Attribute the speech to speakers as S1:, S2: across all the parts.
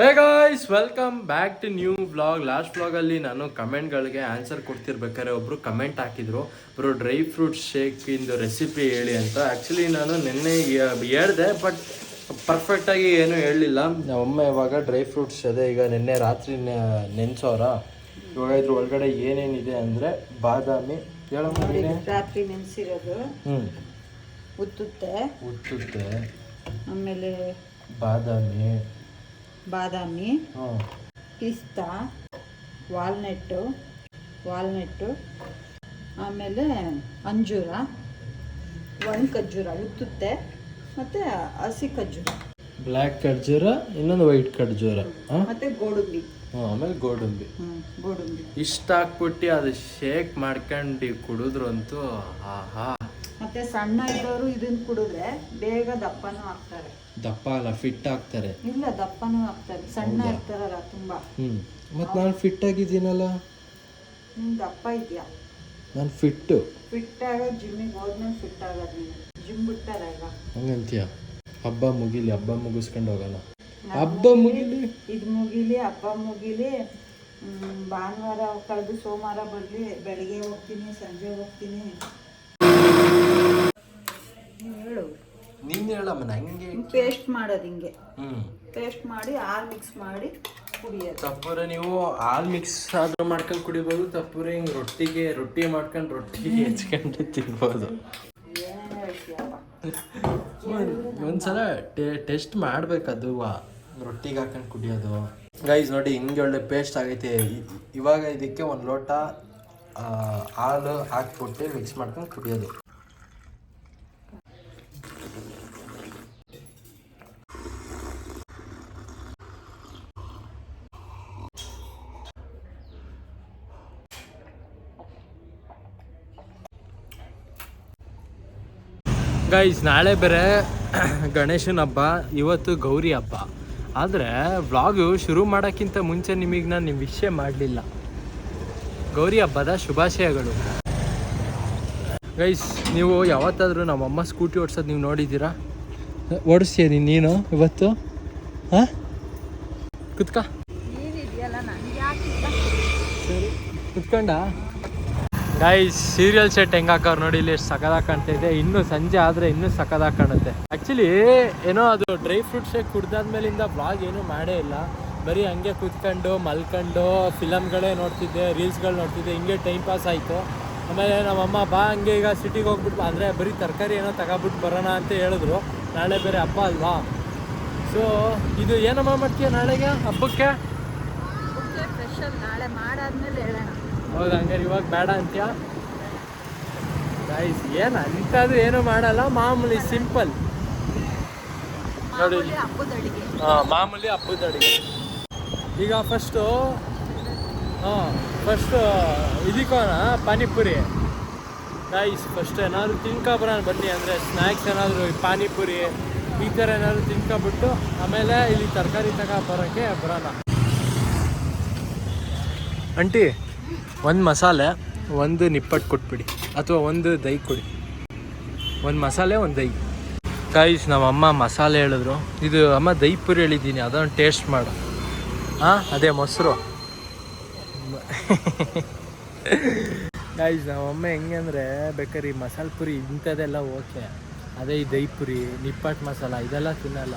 S1: Hey guys welcome back to new vlog last ವ್ಲಾಗಲ್ಲಿ ನಾನು ಕಮೆಂಟ್ಗಳಿಗೆ ಆನ್ಸರ್ ಕೊಡ್ತಿರ್ಬೇಕಾದ್ರೆ ಒಬ್ರು ಕಮೆಂಟ್ ಹಾಕಿದ್ರು. ಬ್ರೋ ಡ್ರೈ ಫ್ರೂಟ್ ಶೇಕ್ ಇಂದು ರೆಸಿಪಿ ಹೇಳಿ ಅಂತ. ಆ್ಯಕ್ಚುಲಿ ನಾನು ನಿನ್ನೆ ಹೇಳ್ದೆ ಬಟ್ ಪರ್ಫೆಕ್ಟಾಗಿ ಏನು ಹೇಳಲಿಲ್ಲ ಒಮ್ಮೆ ಇವಾಗ ಡ್ರೈ ಫ್ರೂಟ್ಸ್ ಅದೇ ಈಗ ನಿನ್ನೆ ರಾತ್ರಿ ನೆನೆಸೋರ. ಇವಾಗ ಇದ್ರ ಒಳಗಡೆ ಏನೇನಿದೆ ಅಂದರೆ ಬಾದಾಮಿ.
S2: ರಾತ್ರಿ ನೆನೆಸಿರೋದು.
S1: ಹ್ಞೂ
S2: ಉತ್ತುತ್ತೆ.
S1: ಉತ್ತುತ್ತೆ.
S2: ಆಮೇಲೆ
S1: ಬಾದಾಮಿ.
S2: ಬಾದಾಮಿ ಪಿಸ್ತಾ ವಾಲ್ನೆಟ್ಟು ವಾಲ್ನೆಟ್ಟು ಆಮೇಲೆ ಅಂಜೂರ ಒಣ ಖರ್ಜೂರ ಉತ್ತುತ್ತೆ ಮತ್ತು ಹಸಿ ಖರ್ಜೂರ
S1: ಬ್ಲ್ಯಾಕ್ ಖರ್ಜೂರ ಇನ್ನೊಂದು ವೈಟ್ ಖರ್ಜೂರ
S2: ಮತ್ತೆ ಗೋಡಂಬಿ.
S1: ಆಮೇಲೆ ಗೋಡಂಬಿ.
S2: ಗೋಡಂಬಿ.
S1: ಇಷ್ಟ ಹಾಕ್ಬಿಟ್ಟು ಅದು ಶೇಕ್ ಮಾಡ್ಕೊಂಡು ಕುಡಿದ್ರಂತೂ ಆಹಾ.
S2: ಮತ್ತೆ ಸಣ್ಣ ಇದ್ದವರು ಇದನ್ನ ಕುಡಿದ್ರೆ ಬೇಗ ದಪ್ಪನೂ ಆಗ್ತಾರೆ.
S1: ದಪ್ಪ ಅಲ್ಲ ಫಿಟ್ ಆಗ್ತಾರೆ.
S2: ಇಲ್ಲ ದಪ್ಪನೂ ಆಗ್ತಾರೆ ಸಣ್ಣ ಇರ್ತಾರಲ್ಲ ತುಂಬಾ.
S1: ಹ್ಞೂ ಮತ್ತು ನಾನು ಫಿಟ್ ಆಗಿದ್ದೀನಲ್ಲ?
S2: ದಪ್ಪ ಇದೆಯಾ?
S1: ನಾನು ಫಿಟ್
S2: ಫಿಟ್ ಆಗೋದು ಜಿಮ್ಮಿಗೆ ಹೋದ್ಮೇಲೆ ಫಿಟ್ ಆಗೋದು ನೀನು. ಜಿಮ್ ಬಿಟ್ಟಾರ ಈಗ?
S1: ಹಂಗಂತೀಯ? ಹಬ್ಬ ಮುಗಿಲಿ ಹಬ್ಬ ಮುಗಿಸ್ಕೊಂಡು ಹೋಗೋಣ. ಹಬ್ಬ ಮುಗಿಲಿ
S2: ಇದು ಮುಗಿಲಿ ಹಬ್ಬ ಮುಗಿಲಿ ಹ್ಮ್, ಭಾನುವಾರ ಕಳೆದು ಸೋಮವಾರ ಬರಲಿ ಬೆಳಿಗ್ಗೆ ಹೋಗ್ತೀನಿ ಸಂಜೆ ಹೋಗ್ತೀನಿ. ನೀನ್ ಹೇಳು.
S1: ನೀನು ಹೇಳಮ್ಮ ನಂಗೆ
S2: ಪೇಸ್ಟ್ ಮಾಡೋದು ಹಿಂಗೆ. ಪೇಸ್ಟ್ ಮಾಡಿ ಹಾಲು ಮಿಕ್ಸ್ ಮಾಡಿ ಕುಡಿಯೋದು.
S1: ತಪ್ಪುರೆ ನೀವು ಹಾಲು ಮಿಕ್ಸ್ ಆದ್ರೂ ಮಾಡ್ಕೊಂಡು ಕುಡಿಬೋದು ತಪ್ಪುರೆ ಹಿಂಗೆ ರೊಟ್ಟಿಗೆ ರೊಟ್ಟಿ ಮಾಡ್ಕೊಂಡು ರೊಟ್ಟಿಗೆ ಹೆಚ್ಕೊಂಡು ತಿನ್ಬೋದು.
S2: ಏನೇನು ಹೇಳ್ತೀಯಪ್ಪ
S1: ಒಂದ್ಸಲ ಟೆಸ್ಟ್ ಮಾಡ್ಬೇಕದು ರೊಟ್ಟಿಗೆ ಹಾಕೊಂಡು ಕುಡಿಯೋದು. ಗೈಸ್ ನೋಡಿ ಹಿಂಗೆ ಒಳ್ಳೆ ಪೇಸ್ಟ್ ಆಗೈತೆ. ಇವಾಗ ಇದಕ್ಕೆ ಒಂದು ಲೋಟ ಹಾಲು ಹಾಕ್ಬಿಟ್ಟು ಮಿಕ್ಸ್ ಮಾಡ್ಕೊಂಡು ಕುಡಿಯೋದು. ಗೈಸ್ ನಾಳೆ ಬೇರೆ ಗಣೇಶನ ಹಬ್ಬ ಇವತ್ತು ಗೌರಿ ಹಬ್ಬ. ಆದರೆ ವ್ಲಾಗು ಶುರು ಮಾಡೋಕ್ಕಿಂತ ಮುಂಚೆ ನಿಮಗೆ ನಾನು ನಿಮ್ಮ ವಿಷಯ ಮಾಡಲಿಲ್ಲ. ಗೌರಿ ಹಬ್ಬದ ಶುಭಾಶಯಗಳು. ಗೈಸ್ ನೀವು ಯಾವತ್ತಾದರೂ ನಮ್ಮಮ್ಮ ಸ್ಕೂಟಿ ಓಡಿಸೋದು ನೀವು ನೋಡಿದ್ದೀರಾ? ಓಡಿಸ್ತೀನಿ ನೀನು ಇವತ್ತು? ಹಾಂ? ಕುತ್ಕ. ಸರಿ. ಕುತ್ಕೊಂಡ? ಗೈಸ್ ಸೀರಿಯಲ್ ಸೆಟ್ ಹೆಂಗ್ ನೋಡಿ, ಇಲ್ಲಿ ಎಷ್ಟು ಸಕದಾಗ ಕಾಣ್ತಾ ಇದೆ. ಇನ್ನು ಸಂಜೆ ಆದ್ರೆ ಇನ್ನೂ ಸಕದಾಗ ಕಾಣುತ್ತೆ. ಆಕ್ಚುಲಿ ಏನೋ ಅದು ಡ್ರೈ ಫ್ರೂಟ್ಸ್ ಕುಡ್ದಾದ್ಮೇಲಿಂದ ಬ್ಲಾಗ್ ಏನೂ ಮಾಡೇ ಇಲ್ಲ. ಬರೀ ಹಂಗೆ ಕುತ್ಕೊಂಡು, ಮಲ್ಕೊಂಡು ಫಿಲಮ್ಗಳೇ ನೋಡ್ತಿದ್ದೆ ರೀಲ್ಸ್ಗಳು ನೋಡ್ತಿದ್ದೆ. ಹಿಂಗೆ ಟೈಮ್ ಪಾಸ್ ಆಯಿತು. ಆಮೇಲೆ ನಮ್ಮಮ್ಮ, ಬಾ ಹಂಗೆ ಈಗ ಸಿಟಿಗೆ ಹೋಗ್ಬಿಟ್ಟು ಅಂದರೆ ಬರೀ ತರಕಾರಿ ಏನೋ ತಗೊಬಿಟ್ಟು ಬರೋಣ ಅಂತ ಹೇಳಿದ್ರು. ನಾಳೆ ಬೇರೆ ಹಬ್ಬ ಅಲ್ವಾ? ಸೊ ಇದು ಏನಮ್ಮ ಮಾಡ್ತೀಯ ನಾಳೆಗೆ ಹಬ್ಬಕ್ಕೆ?
S2: ನಾಳೆ ಮಾಡಾದ್ಮೇಲೆ ಹೇಳೋಣ.
S1: ಹೌದು ಹಂಗಾರೆ ಇವಾಗ ಬೇಡ ಅಂತ್ಯ? ಗೈಸ್ ಏನು ಅಂಥದ್ದು ಏನು ಮಾಡಲ್ಲ ಮಾಮೂಲಿ ಸಿಂಪಲ್ ನೋಡಿ ಹಾಂ ಮಾಮೂಲಿ ಹಬ್ಬದ ಅಡುಗೆ. ಈಗ ಫಸ್ಟು ಹಾಂ ಫಸ್ಟು ಇದಕ್ಕೋಣ ಪಾನಿಪುರಿ. ಗೈಸ್ ಫಸ್ಟ್ ಏನಾದರೂ ತಿನ್ಕೊಬರೋಣ ಬನ್ನಿ ಅಂದರೆ ಸ್ನ್ಯಾಕ್ಸ್ ಏನಾದರೂ ಪಾನಿಪುರಿ ಈ ಥರ ಏನಾದರೂ ತಿನ್ಕೊಬಿಟ್ಟು ಆಮೇಲೆ ಇಲ್ಲಿ ತರಕಾರಿ ತಗೋ ಬರೋಕ್ಕೆ ಬರೋಣ. ಅಂಟಿ ಒಂದು ಮಸಾಲೆ ಒಂದು ನಿಪ್ಪಟ್ಟು ಕೊಟ್ಬಿಡಿ ಅಥವಾ ಒಂದು ದೈ ಕೊಡಿ. ಒಂದು ಮಸಾಲೆ ಒಂದು ದೈ. ಕಾಯಿಸ್ ನಮ್ಮಮ್ಮ ಮಸಾಲೆ ಹೇಳಿದ್ರು. ಇದು ಅಮ್ಮ ದೈ ಪುರಿ ಹೇಳಿದ್ದೀನಿ ಅದನ್ನು ಟೇಸ್ಟ್ ಮಾಡು. ಹಾಂ ಅದೇ ಮೊಸರು. ಗಾಯ್ಸ್ ನಮ್ಮಮ್ಮ ಹೆಂಗೆ ಅಂದರೆ ಬೇಕಾದ್ರೆ ಈ ಮಸಾಲೆ ಪುರಿ ಇಂಥದ್ದೆಲ್ಲ ಓಕೆ. ಅದೇ ಈ ದೈ ಪುರಿ ನಿಪ್ಪಟ್ಟು ಮಸಾಲ ಇದೆಲ್ಲ ತಿನ್ನಲ್ಲ.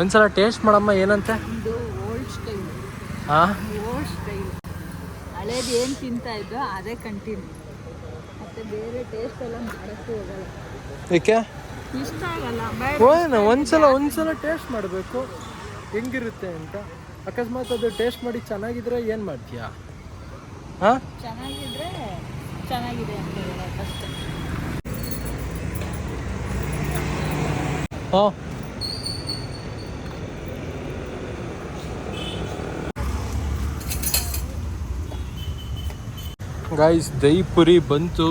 S1: ಒಂದ್ಸಲ ಟೇಸ್ಟ್ ಮಾಡಮ್ಮ ಏನಂತೆ?
S2: ಇದು ಓಲ್ಡ್ ಸ್ಟೈಲ್
S1: ಹಾಂ
S2: ಓಲ್ಡ್ ಸ್ಟೈಲ್ ಹಳೇದು ಏನು ತಿಂತಾ ಇದ್ದೋ ಅದೇ ಕಂಟಿನ್ಯೂ. ಮತ್ತೆ ಬೇರೆ ಟೇಸ್ಟ್ ಎಲ್ಲ ಮಾಡೋಕ್ಕೂ ಹೋಗಲ್ಲ.
S1: ಏಕೆ?
S2: ಇಷ್ಟ ಆಗಲ್ಲ ಬೇಡ
S1: ಒಂದ್ಸಲ ಒಂದ್ಸಲ ಟೇಸ್ಟ್ ಮಾಡಬೇಕು. ಹೆಂಗಿರುತ್ತೆ ಅಂತ. ಅಕಸ್ಮಾತ್ ಅದು ಟೇಸ್ಟ್ ಮಾಡಿ ಚೆನ್ನಾಗಿದ್ರೆ ಏನು ಮಾಡ್ತೀಯಾ? ಹಾಂ?
S2: ಚೆನ್ನಾಗಿದ್ರೆ ಚೆನ್ನಾಗಿದೆ ಅಂತ ಹೇಳೋಕ್ಕಷ್ಟೇ
S1: ಹಾಂ ಗಾಯ್ಸ್ ದಹಿ ಪುರಿ ಬಂತು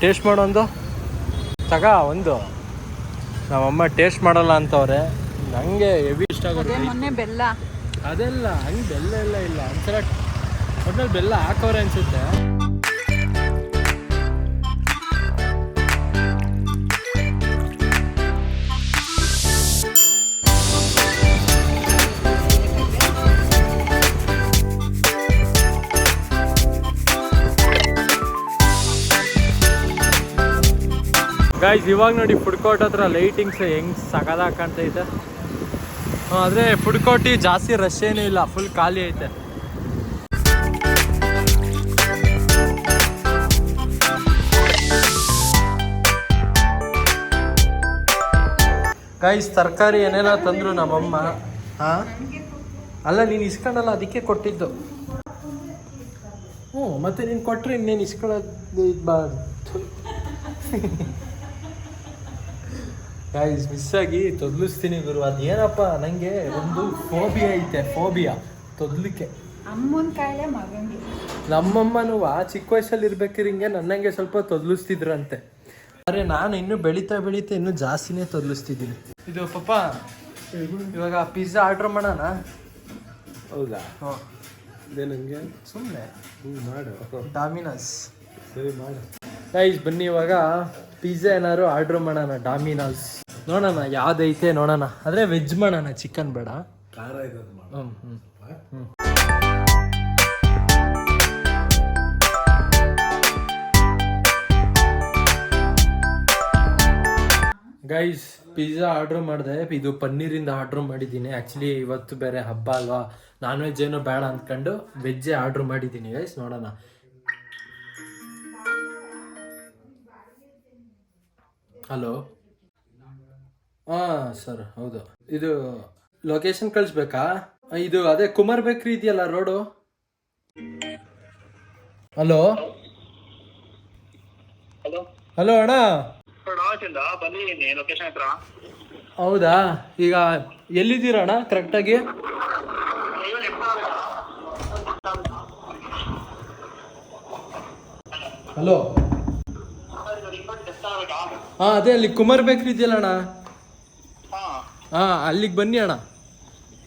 S1: ಟೇಸ್ಟ್ ಮಾಡೋಂದು ತಗ ಒಂದು. ನಮ್ಮಮ್ಮ ಟೇಸ್ಟ್ ಮಾಡಲ್ಲ ಅಂತವ್ರೆ. ನನಗೆ ಹೆವಿ ಇಷ್ಟ ಆಗುತ್ತೆ
S2: ಮೊನ್ನೆ ಬೆಲ್ಲ.
S1: ಅದೆಲ್ಲ ಹಂಗೆ ಬೆಲ್ಲ ಎಲ್ಲ ಇಲ್ಲ. ಒಂದ್ಸಲ ಒಟ್ನಲ್ಲಿ ಬೆಲ್ಲ ಹಾಕೋರೆ ಅನ್ಸುತ್ತೆ. ಗಾಯ್ಸ್ ಇವಾಗ ನೋಡಿ ಫುಡ್ ಕೋರ್ಟ್ ಹತ್ರ ಲೈಟಿಂಗ್ಸ್ ಹೆಂಗ್ ಸಗದಾಗ ಕಾಣ್ತೈತೆ. ಆದರೆ ಫುಡ್ ಕೋರ್ಟಿ ಜಾಸ್ತಿ ರಶ್ ಏನೂ ಇಲ್ಲ ಫುಲ್ ಖಾಲಿ ಐತೆ. ಗೈಸ್ ತರಕಾರಿ ಏನೇನೋ ತಂದ್ರು ನಮ್ಮಮ್ಮ? ಹಾ? ಅಲ್ಲ ನೀನು ಇಸ್ಕೊಂಡಲ್ಲ ಅದಕ್ಕೆ ಕೊಟ್ಟಿದ್ದು. ಹ್ಞೂ ಮತ್ತೆ ನೀನು ಕೊಟ್ಟರೆ ಇನ್ನೇನು ಇಸ್ಕೊಳ್ಳೋದು ಇದ್ಬಾರ್ದು ಗೈಸ್ ಮಿಸ್ ಆಗಿ ತೊದ್ಲಿಸ್ತೀನಿ ಗುರು. ಅದೇನಪ್ಪ ನನಗೆ ಒಂದು ಫೋಬಿಯಾ ಐತೆ ಫೋಬಿಯಾ ತೊದ್ಲಿಕ್ಕೆ.
S2: ಅಮ್ಮನ ಕಾಯಿಲೆ ಮಗಂಗೆ.
S1: ನಮ್ಮಮ್ಮನೂ ಆ ಚಿಕ್ಕ ವಯಸ್ಸಲ್ಲಿ ಇರ್ಬೇಕಿರಿ ಹಿಂಗೆ ನನ್ನಂಗೆ ಸ್ವಲ್ಪ ತೊದ್ಲಿಸ್ತಿದ್ರಂತೆ. ಅರೆ ನಾನು ಇನ್ನೂ ಬೆಳೀತಾ ಬೆಳೀತಾ ಇನ್ನೂ ಜಾಸ್ತಿನೇ ತೊದಲಿಸ್ತಿದ್ದೀನಿ. ಇದು ಪಾಪ ಇವಾಗ ಪಿಜ್ಜಾ ಆರ್ಡ್ರ್ ಮಾಡೋಣ?
S3: ಹೌದಾ?
S1: ಹಾಂ.
S3: ಇದೇ ನನಗೆ
S1: ಸುಮ್ಮನೆ
S3: ಹ್ಞೂ ಮಾಡು.
S1: ಡಾಮಿನಸ್
S3: ಸರಿ ಮಾಡು.
S1: ಗೈಸ್ ಬನ್ನಿ ಇವಾಗ. ಪಿಜ್ಜಾ ಏನಾದ್ರು ಆರ್ಡರ್ ಮಾಡೋಣ ಡಾಮಿನಾಸ್ ನೋಡೋಣ ಯಾವ್ದೈತೆ ನೋಡೋಣ ಆದರೆ ವೆಜ್ ಮಾಡೋಣ ಚಿಕನ್ ಬೇಡ. ಹ್ಞೂ ಹ್ಞೂ ಗೈಸ್ ಪಿಜ್ಜಾ ಆರ್ಡ್ರ್ ಮಾಡಿದೆ. ಇದು ಪನ್ನೀರಿಂದ ಆರ್ಡರ್ ಮಾಡಿದ್ದೀನಿ. ಆ್ಯಕ್ಚುಲಿ ಇವತ್ತು ಬೇರೆ ಹಬ್ಬ ಅಲ್ವಾ? ನಾನ್ ವೆಜ್ ಏನೋ ಬೇಡ ಅಂದ್ಕೊಂಡು ವೆಜ್ಜೇ ಆರ್ಡ್ರ್ ಮಾಡಿದ್ದೀನಿ ಗೈಸ್ ನೋಡೋಣ ಹಲೋ ಹಾಂ ಸರ್ ಹೌದು. ಇದು ಲೊಕೇಶನ್ ಕಳಿಸ್ಬೇಕಾ? ಇದು ಅದೇ ಕುಮಾರ್ ಬೇಕ್ರಿ ಇದೆಯಲ್ಲ ರೋಡು ಹಲೋ
S4: ಹಲೋ
S1: ಹಲೋ ಅಣ್ಣ. ಹೌದಾ? ಈಗ ಎಲ್ಲಿದ್ದೀರ ಅಣ್ಣ ಕರೆಕ್ಟಾಗಿ ಹಲೋ ಹಾಂ ಅದೇ ಅಲ್ಲಿ ಕುಮಾರ್ ಬೇಕ್ರಿ ಇದೆಯಲ್ಲ ಅಣ್ಣ? ಹಾ. ಅಲ್ಲಿಗೆ ಬನ್ನಿ ಅಣ್ಣ.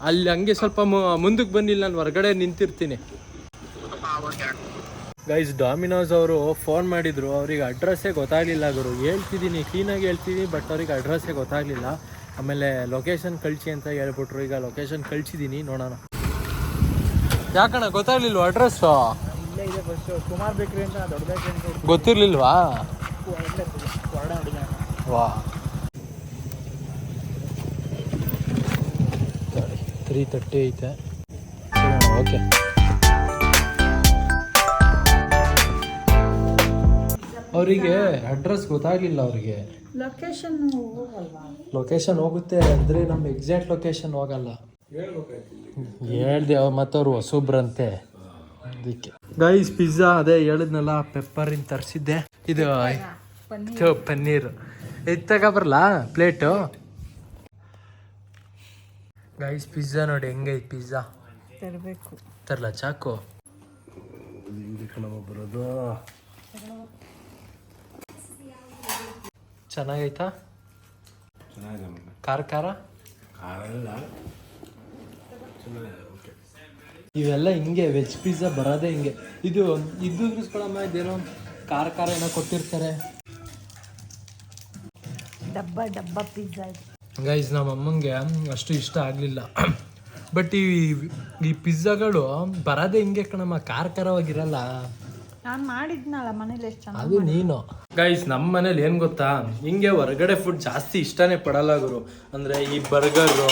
S1: ಅಲ್ಲಿ ಹಂಗೆ ಸ್ವಲ್ಪ ಮುಂದಕ್ಕೆ ಬನ್ನಿ ನಾನು ಹೊರಗಡೆ ನಿಂತಿರ್ತೀನಿ. ಗೈಸ್ ಡಾಮಿನೋಸ್ ಅವರು ಫೋನ್ ಮಾಡಿದ್ರು. ಅವ್ರಿಗೆ ಅಡ್ರೆಸ್ಸೇ ಗೊತ್ತಾಗಲಿಲ್ಲ ಗುರು. ಹೇಳ್ತಿದ್ದೀನಿ ಕ್ಲೀನಾಗಿ ಹೇಳ್ತೀನಿ ಬಟ್ ಅವ್ರಿಗೆ ಅಡ್ರೆಸ್ಸೇ ಗೊತ್ತಾಗಲಿಲ್ಲ. ಆಮೇಲೆ ಲೊಕೇಶನ್ ಕಳಿಸಿ ಅಂತ ಹೇಳ್ಬಿಟ್ರು. ಈಗ ಲೊಕೇಶನ್ ಕಳಿಸಿದ್ದೀನಿ ನೋಡೋಣ. ಯಾಕಣ್ಣ ಗೊತ್ತಾಗ್ಲಿಲ್ವಾ ಅಡ್ರೆಸ್ಸು
S2: ಇಲ್ಲೇ ಇದೆ ಬಸ್ಸು ಕುಮಾರ್ ಬೇಕ್ರಿ ಅಂತ ದೊಡ್ಡ
S1: ಗೊತ್ತಿರ್ಲಿಲ್ವಾ? ವಾ. ತ್ರೀ ತರ್ಟಿ ಐತೆ. ಓಕೆ ಅವರಿಗೆ ಅಡ್ರೆಸ್ ಗೊತ್ತಾಗಲಿಲ್ಲ ಅವರಿಗೆ.
S2: ಲೊಕೇಶನ್ ಹೋಗಲ್ವಾ?
S1: ಲೊಕೇಶನ್ ಹೋಗುತ್ತೆ ಅಂದರೆ ನಮ್ಮ ಎಕ್ಸಾಕ್ಟ್ ಲೊಕೇಶನ್ ಹೋಗಲ್ಲ. ಹೇಳ್ದೆ ಮತ್ತು ಅವ್ರು ಹೊಸೊಬ್ರಂತೆ. ಅದಕ್ಕೆ. ಗೈಸ್ ಪಿಜ್ಜಾ ಅದೇ ಹೇಳಿದ್ನಲ್ಲ ಪೆಪ್ಪರಿಂದ ತರಿಸಿದ್ದೆ. ಇದು ಪನ್ನೀರ್. ಇದು ತಗೊಬರಲ್ಲ ಪ್ಲೇಟು? ಗೈಸ್ ಪಿಜ್ಜಾ ನೋಡಿ ಹೆಂಗೈತೆ ಪಿಜ್ಜಾ
S2: ತರಬೇಕು.
S1: ತರಲ ಚಾಕು?
S3: ಬರೋದು
S1: ಚೆನ್ನಾಗೈತಾ? ಖಾರ ಖಾರ? ಇವೆಲ್ಲ ಹಿಂಗೆ ವೆಜ್ ಪಿಜ್ಜಾ ಬರೋದೇ ಹಿಂಗೆ. ಇದು ಇದು ಇಸ್ಕೊಳಮ್ಮ ಇದೇನೋ ಖಾರ ಖಾರ ಏನೋ ಕೊಟ್ಟಿರ್ತಾರೆ.
S2: ಡಬ್ಬ ಡಬ್ಬ ಪಿಜ್ಜಾ ಇದು
S1: ಗೈಸ್ ನಮ್ಮ ಅಮ್ಮಂಗೆ ಅಷ್ಟು ಇಷ್ಟ ಆಗಲಿಲ್ಲ. ಬಟ್ ಈ ಈ ಪಿಜ್ಜಾಗಳು ಬರೋದೇ ಹಿಂಗೆ ಕಣಮ್ಮ ಖಾರ ಖಾರವಾಗಿರಲ್ಲ
S2: ನಾನು ಮಾಡಿದ್ನಲ್ಲ ಮನೇಲಿ ಎಷ್ಟು ಚೆನ್ನಾಗಿ
S1: ಅದು ನೀನು. ಗೈಸ್ ನಮ್ಮ ಮನೇಲಿ ಏನು ಗೊತ್ತಾ? ಹಿಂಗೆ ಹೊರಗಡೆ ಫುಡ್ ಜಾಸ್ತಿ ಇಷ್ಟನೇ ಪಡಲ್ಲ ಗುರು. ಅಂದರೆ ಈ ಬರ್ಗರು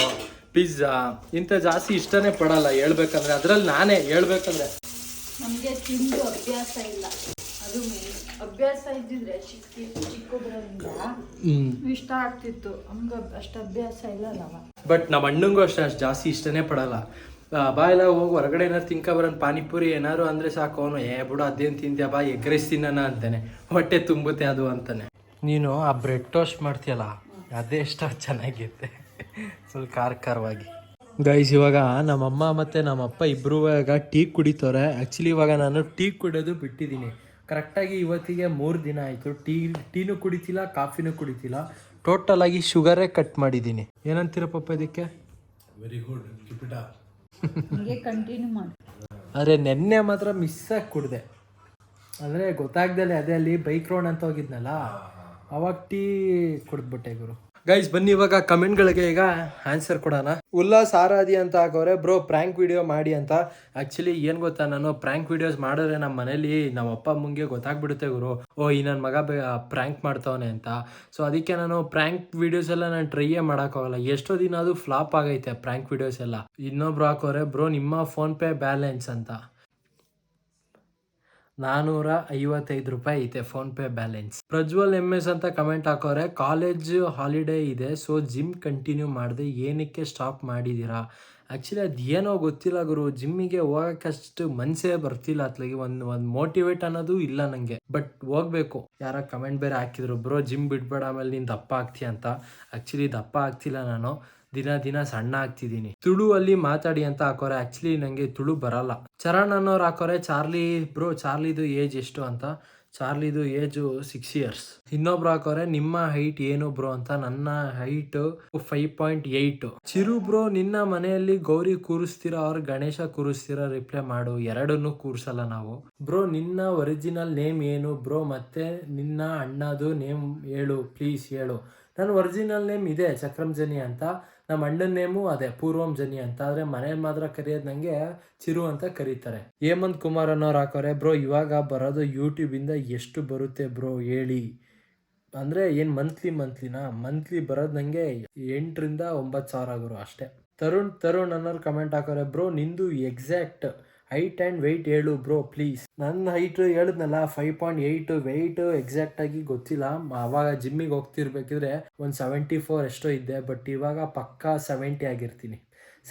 S1: ಪಿಜ್ಜಾ ಇಂಥ ಜಾಸ್ತಿ ಇಷ್ಟನೇ ಪಡಲ್ಲ. ಹೇಳ್ಬೇಕಂದ್ರೆ ಅದ್ರಲ್ಲಿ ನಾನೇ ಹೇಳ್ಬೇಕಂದ್ರೆ.
S2: ನಮಗೆ ತಿಂದು ಅಭ್ಯಾಸ ಇಲ್ಲ. ಅದು ಮೇನ್ ಅಭ್ಯಾಸ ಇದ್ದಿದ್ರೆ ಚಿಕ್ಕ ಚಿಕ್ಕದ್ರಿಂದ ಇಷ್ಟ ಆಗ್ತಿತ್ತು. ಹಂಗ ಅಷ್ಟು ಅಭ್ಯಾಸ ಇಲ್ಲ
S1: ಬಟ್ ನಮ್ಮ ಅಣ್ಣಂಗೂ ಅಷ್ಟೇ ಅಷ್ಟು ಜಾಸ್ತಿ ಇಷ್ಟನೇ ಪಡಲ್ಲ. ಆ, ಬಾ ಎಲ್ಲ ಹೋಗಿ ಹೊರಗಡೆ ಏನಾರು ತಿನ್ಕ ಬರೋನ್ ಪಾನಿಪುರಿ ಏನಾರು ಅಂದರೆ ಸಾಕು. ಅವನು ಏ ಬಿಡು ಅದೇನು ತಿಂತೀಯ ಬಾ ಎಗ್ ರೈಸ್ ತಿನ್ನೋಣ ಅಂತಾನೆ. ಹೊಟ್ಟೆ ತುಂಬುತ್ತೆ ಅದು ಅಂತಾನೆ. ನೀನು ಆ ಬ್ರೆಡ್ ಟೋಸ್ಟ್ ಮಾಡ್ತೀಯಲ್ಲ ಅದೇ ಇಷ್ಟ ಚೆನ್ನಾಗಿತ್ತೆ ಸ್ವಲ್ಪ ಖಾರ ಖಾರವಾಗಿ. ಗೈಸ್ ಇವಾಗ ನಮ್ಮಮ್ಮ ಮತ್ತು ನಮ್ಮಪ್ಪ ಇಬ್ಬರೂ ಇವಾಗ ಟೀ ಕುಡಿತವ್ರೆ ಆ್ಯಕ್ಚುಲಿ ಇವಾಗ ನಾನು ಟೀ ಕುಡಿಯೋದು ಬಿಟ್ಟಿದ್ದೀನಿ. ಕರೆಕ್ಟಾಗಿ ಇವತ್ತಿಗೆ ಮೂರು ದಿನ ಆಯಿತು. ಟೀ ಟೀನೂ ಕುಡಿತಿಲ್ಲ ಕಾಫಿನೂ ಕುಡಿತಿಲ್ಲ. ಟೋಟಲ್ ಆಗಿ ಶುಗರೇ ಕಟ್ ಮಾಡಿದ್ದೀನಿ. ಏನಂತೀರ ಪಪ್ಪ ಇದಕ್ಕೆ?
S3: ವೆರಿ ಗುಡ್
S2: ಕಂಟಿನ್ಯೂ ಮಾಡಿ.
S1: ಆದರೆ ನೆನ್ನೆ ಮಾತ್ರ ಮಿಸ್ ಆಗಿ ಕುಡ್ದೆ. ಅಂದರೆ ಗೊತ್ತಾಗ್ದಲೆ ಅದೇ ಅಲ್ಲಿ ಬೈಕ್ ರೋಡ್ ಅಂತ ಹೋಗಿದ್ನಲ್ಲ ಅವಾಗ ಟೀ ಕುಡಿದ್ಬಿಟ್ಟೆ ಗುರು. ಗೈಸ್ ಬನ್ನಿ ಇವಾಗ ಕಮೆಂಟ್ಗಳಿಗೆ ಈಗ ಆನ್ಸರ್ ಕೊಡೋಣ. ಉಲ್ಲಾಸ್ ಆರಾಧಿ ಅಂತ ಹಾಕೋರೆ ಬ್ರೋ ಪ್ರ್ಯಾಂಕ್ ವಿಡಿಯೋ ಮಾಡಿ ಅಂತ. ಆಕ್ಚುಲಿ ಏನ್ ಗೊತ್ತಾ ನಾನು? ಪ್ರ್ಯಾಂಕ್ ವಿಡಿಯೋಸ್ ಮಾಡಿದ್ರೆ ನಮ್ಮ ಮನೇಲಿ ನಮ್ಮ ಅಪ್ಪ ಮುಂಗೆ ಗೊತ್ತಾಗ್ಬಿಡುತ್ತೆ ಗುರು. ಓ, ಈ ನನ್ನ ಮಗ ಪ್ರ್ಯಾಂಕ್ ಮಾಡ್ತಾವನೆ ಅಂತ. ಸೊ ಅದಕ್ಕೆ ನಾನು ಪ್ರ್ಯಾಂಕ್ ವಿಡಿಯೋಸ್ ಎಲ್ಲ ನಾನು ಟ್ರೈಯೇ ಮಾಡೋಕ್ಕಾಗಲ್ಲ. ಎಷ್ಟೋ ದಿನ ಅದು ಫ್ಲಾಪ್ ಆಗೈತೆ ಪ್ರ್ಯಾಂಕ್ ವಿಡಿಯೋಸ್ ಎಲ್ಲ. ಇನ್ನೊಬ್ರು ಹಾಕೋರೆ ಬ್ರೋ ನಿಮ್ಮ ಫೋನ್ ಪೇ ಬ್ಯಾಲೆನ್ಸ್ ಅಂತ. ನಾನೂರ ಐವತ್ತೈದು ರೂಪಾಯಿ ಐತೆ PhonePe balance. Prajwal M S ಅಂತ ಕಮೆಂಟ್ ಹಾಕೋರೆ, ಕಾಲೇಜ್ ಹಾಲಿಡೇ ಇದೆ, ಸೊ ಜಿಮ್ ಕಂಟಿನ್ಯೂ ಮಾಡಿದೆ, ಏನಕ್ಕೆ ಸ್ಟಾಪ್ ಮಾಡಿದ್ದೀರಾ ಆ್ಯಕ್ಚುಲಿ ಅದು ಏನೋ ಗೊತ್ತಿಲ್ಲ ಗುರು, ಜಿಮ್ಮಿಗೆ ಹೋಗೋಕ್ಕಷ್ಟು ಮನಸ್ಸೇ ಬರ್ತಿಲ್ಲ ಅತ್ಲಾಗಿ, ಒಂದು ಒಂದು ಮೋಟಿವೇಟ್ ಅನ್ನೋದು ಇಲ್ಲ ನನಗೆ ಬಟ್ ಹೋಗ್ಬೇಕು. ಯಾರ ಕಮೆಂಟ್ ಬೇರೆ ಹಾಕಿದ್ರು, ಬ್ರೋ, ಜಿಮ್ ಬಿಡ್ಬೇಡ, ಆಮೇಲೆ ನೀನು ದಪ್ಪ ಆಗ್ತೀಯ ಅಂತ. ಆ್ಯಕ್ಚುಲಿ ದಪ್ಪ ಆಗ್ತಿಲ್ಲ ನಾನು. ದಿನ ದಿನ ಸಣ್ಣ ಆಗ್ತಿದ್ದೀನಿ. ತುಳು ಅಲ್ಲಿ ಮಾತಾಡಿ ಅಂತ ಹಾಕೋರೆ ಆಕ್ಚುಲಿ ನಂಗೆ ತುಳು ಬರಲ್ಲ. ಚರಣ್ ಅನ್ನೋರು ಹಾಕೋರೆ, ಚಾರ್ಲಿ ಬ್ರೋ ಚಾರ್ಲಿದು ಏಜ್ ಎಷ್ಟು ಅಂತ? ಚಾರ್ಲಿದು ಏಜು ಸಿಕ್ಸ್ ಇಯರ್ಸ್ ಇನ್ನೊಬ್ರು ಹಾಕೋರೆ, ನಿಮ್ಮ ಹೈಟ್ ಏನು ಬ್ರೋ ಅಂತ? ನನ್ನ height five point eight Chiru bro ನಿನ್ನ ಮನೆಯಲ್ಲಿ ಗೌರಿ ಕೂರಿಸ್ತೀರಾ ಅವ್ರ ಗಣೇಶ ಕೂರಿಸ್ತೀರಾ? ರಿಪ್ಲೈ ಮಾಡು. ಎರಡನ್ನೂ ಕೂರ್ಸಲ್ಲ ನಾವು. ಬ್ರೋ ನಿನ್ನ ಒರಿಜಿನಲ್ ನೇಮ್ ಏನು? ಬ್ರೋ ಮತ್ತೆ ನಿನ್ನ ಅಣ್ಣದು ನೇಮ್ ಹೇಳು. ಪ್ಲೀಸ್ ಹೇಳು. ನನ್ನ ಒರಿಜಿನಲ್ ನೇಮ್ ಇದೆ ಚಕ್ರಂಜನಿ ಅಂತ. ನಮ್ಮ ಅಣ್ಣನ ನೇಮು ಅದೇ, ಪೂರ್ವಂ ಜನಿ ಅಂತ. ಆದರೆ ಮನೇಲಿ ಮಾತ್ರ ಕರೆಯೋದು ನನಗೆ ಚಿರು ಅಂತ ಕರೀತಾರೆ. ಹೇಮಂತ್ ಕುಮಾರ್ ಅನ್ನೋರು ಹಾಕೋರೆ, ಬ್ರೋ, ಇವಾಗ ಬರೋದು ಯೂಟ್ಯೂಬಿಂದ ಎಷ್ಟು ಬರುತ್ತೆ ಬ್ರೋ, ಹೇಳಿ. ಅಂದ್ರೆ ಏನು ಮಂತ್ಲಿ ಮಂತ್ಲಿನಾ ಮಂತ್ಲಿ ಬರೋದು ನನಗೆ ಎಂಟರಿಂದ ಒಂಬತ್ತು ಸಾವಿರ ಆಗೋರು ಅಷ್ಟೇ. ತರುಣ್ ತರುಣ್ ಅನ್ನೋರು ಕಮೆಂಟ್ ಹಾಕೋರೆ, ಬ್ರೋ, ನಿಂದು ಎಕ್ಸಾಕ್ಟ್ ಹೈಟ್ ಆ್ಯಂಡ್ ವೆಯ್ಟ್ ಹೇಳು ಬ್ರೋ ಪ್ಲೀಸ್ ನನ್ನ ಹೈಟ್ ಹೇಳಿದ್ನಲ್ಲ five point eight weight exact ಆಗಿ ಗೊತ್ತಿಲ್ಲ. ಅವಾಗ ಜಿಮ್ಮಿಗೆ ಹೋಗ್ತಿರ್ಬೇಕಿದ್ರೆ ಒಂದು ಸೆವೆಂಟಿ ಫೋರ್ ಎಷ್ಟೋ ಇದ್ದೆ ಬಟ್ ಇವಾಗ ಪಕ್ಕಾ ಸೆವೆಂಟಿ ಆಗಿರ್ತೀನಿ.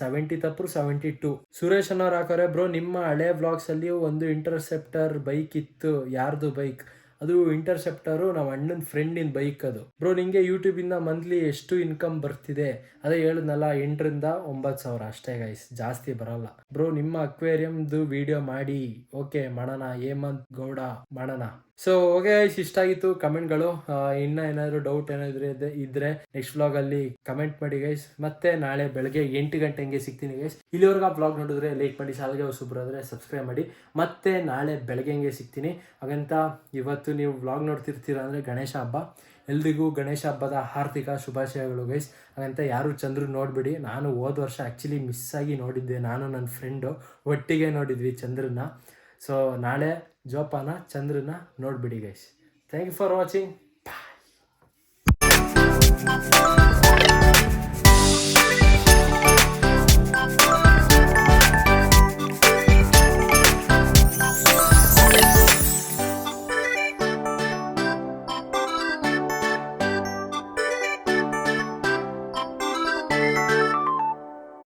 S1: ಸೆವೆಂಟಿ ತಪ್ಪರು ಸೆವೆಂಟಿ ಟು ಸುರೇಶ್ ಅನ್ನೋರು ಹಾಕೋರೆ ಬ್ರೋ ನಿಮ್ಮ ಹಳೆ ಬ್ಲಾಗ್ಸ್ ಅಲ್ಲಿ ಒಂದು ಇಂಟರ್ಸೆಪ್ಟರ್ ಬೈಕ್ ಇತ್ತು. ಯಾರ್ದು ಬೈಕ್ ಅದು ಇಂಟರ್ಸೆಪ್ಟರು ನಮ್ಮ ಅಣ್ಣನ ಫ್ರೆಂಡಿನ ಬೈಕ್ ಅದು. ಬ್ರೋ ನಿಂಗೆ ಯೂಟ್ಯೂಬಿಂದ ಮಂತ್ಲಿ ಎಷ್ಟು ಇನ್ಕಮ್ ಬರ್ತಿದೆ? ಅದೇ ಹೇಳಿದ್ನಲ್ಲ, ಎಂಟರಿಂದ ಒಂಬತ್ತು ಸಾವಿರ. ಅಷ್ಟೇ ಗೈಸ್ ಜಾಸ್ತಿ ಬರಲ್ಲ. ಬ್ರೋ ನಿಮ್ಮ ಅಕ್ವೇರಿಯಮ್ದು ವಿಡಿಯೋ ಮಾಡಿ. ಓಕೆ ಮಾಡೋಣ. ಹೇಮಂತ್ ಗೌಡ, ಮಾಡೋಣ. ಸೊ ಓಕೆ ಇಷ್ಟ ಆಗಿತ್ತು ಕಮೆಂಟ್ಗಳು. ಇನ್ನ ಏನಾದರೂ ಡೌಟ್ ಏನಾದರೂ ಇದೆ- ಇದ್ರೆ ನೆಕ್ಸ್ಟ್ ವ್ಲಾಗ್ ಅಲ್ಲಿ ಕಮೆಂಟ್ ಮಾಡಿ ಗೈಸ್ ಮತ್ತೆ ನಾಳೆ ಬೆಳಗ್ಗೆ ಎಂಟು ಗಂಟೆ ಹಂಗೆ ಸಿಗ್ತೀನಿ ಗೈಸ್ ಇಲ್ಲಿವರೆಗೂ ಆ ವ್ಲಾಗ್ ನೋಡಿದ್ರೆ ಲೈಕ್ ಮಾಡಿ ಸಾಲಿಗೆ ಹೊಸಬ್ರಾದ್ರೆ ಸಬ್ಸ್ಕ್ರೈಬ್ ಮಾಡಿ. ಮತ್ತೆ ನಾಳೆ ಬೆಳಗ್ಗೆ ಹಂಗೆ ಸಿಗ್ತೀನಿ. ಹಾಗಂತ ಇವತ್ತು ನೀವು ವ್ಲಾಗ್ ನೋಡ್ತಿರ್ತೀರ ಅಂದ್ರೆ ಗಣೇಶ ಹಬ್ಬ. ಎಲ್ರಿಗೂ ಗಣೇಶ ಹಬ್ಬದ ಆರ್ಥಿಕ ಶುಭಾಶಯಗಳು ಗೈಸ್ ಹಾಗಂತ ಯಾರು ಚಂದ್ರು ನೋಡ್ಬಿಡಿ. ನಾನು ಹೋದ ವರ್ಷ ಆ್ಯಕ್ಚುಲಿ ಮಿಸ್ ಆಗಿ ನೋಡಿದ್ದೆ. ನಾನು ನನ್ನ ಫ್ರೆಂಡು ಒಟ್ಟಿಗೆ ನೋಡಿದ್ವಿ ಚಂದ್ರನ ಸೊ ನಾಳೆ ಜೋಪಾನ ಚಂದ್ರನ ನೋಡ್ಬಿಡಿ guys thank you for watching